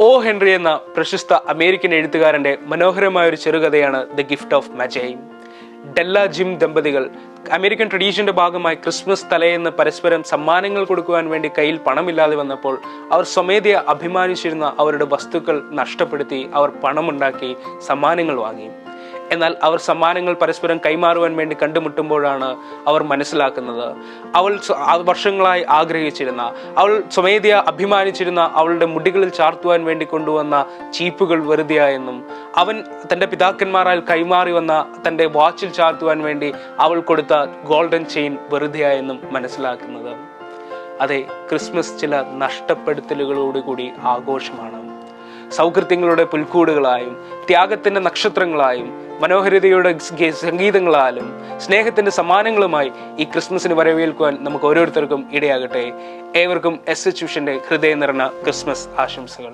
O Henry എന്ന പ്രശസ്ത American എഴുത്തുകാരന്റെ മനോഹരമായ ഒരു ചെറുകഥയാണ് the gift of Magi Della Jim ദമ്പതികൾ അമേരിക്കൻ ട്രഡീഷന്റെ ഭാഗമായി ക്രിസ്മസ് തലേന്ന് പരസ്പരം സമ്മാനങ്ങൾ കൊടുക്കുവാൻ വേണ്ടി കയ്യിൽ പണമില്ലാതെ വന്നപ്പോൾ അവർ സ്വമേധയ അഭിമാനിച്ചിരുന്ന അവരുടെ വസ്തുക്കൾ നഷ്ടപ്പെടുത്തി അവർ പണമുണ്ടാക്കി സമ്മാനങ്ങൾ വാങ്ങി. എന്നാൽ അവർ സമ്മാനങ്ങൾ പരസ്പരം കൈമാറുവാൻ വേണ്ടി കണ്ടുമുട്ടുമ്പോഴാണ് അവർ മനസ്സിലാക്കുന്നത്. അവൾ വർഷങ്ങളായി ആഗ്രഹിച്ചിരുന്ന അവൾ സ്വമേധയ അഭിമാനിച്ചിരുന്ന അവളുടെ മുടികളിൽ ചാർത്തുവാൻ വേണ്ടി കൊണ്ടുവന്ന ചീപ്പുകൾ വെറുതെയായെന്നും അവൻ തന്റെ പിതാക്കന്മാരാൽ കൈമാറി വന്ന തന്റെ വാച്ചിൽ ചാർത്തുവാൻ വേണ്ടി അവൾ കൊടുത്ത ഗോൾഡൻ ചെയിൻ വെറുതെയായെന്നും മനസ്സിലാക്കുന്നത്. അതെ ക്രിസ്മസ് ചില നഷ്ടപ്പെടുത്തലുകളോടുകൂടി ആഘോഷമാണ്. സൗകര്യങ്ങളുടെ പുൽക്കൂടുകളായും ത്യാഗത്തിന്റെ നക്ഷത്രങ്ങളായും മനോഹരിതയുടെ സംഗീതങ്ങളാലും സ്നേഹത്തിന്റെ സമ്മാനങ്ങളുമായി ഈ ക്രിസ്മസിന് വരവേൽക്കുവാൻ നമുക്ക് ഓരോരുത്തർക്കും ഇടയാകട്ടെ. ഏവർക്കും എസ് എച്ച് ഉഷന്റെ ഹൃദയം നിറഞ്ഞ ക്രിസ്മസ് ആശംസകൾ.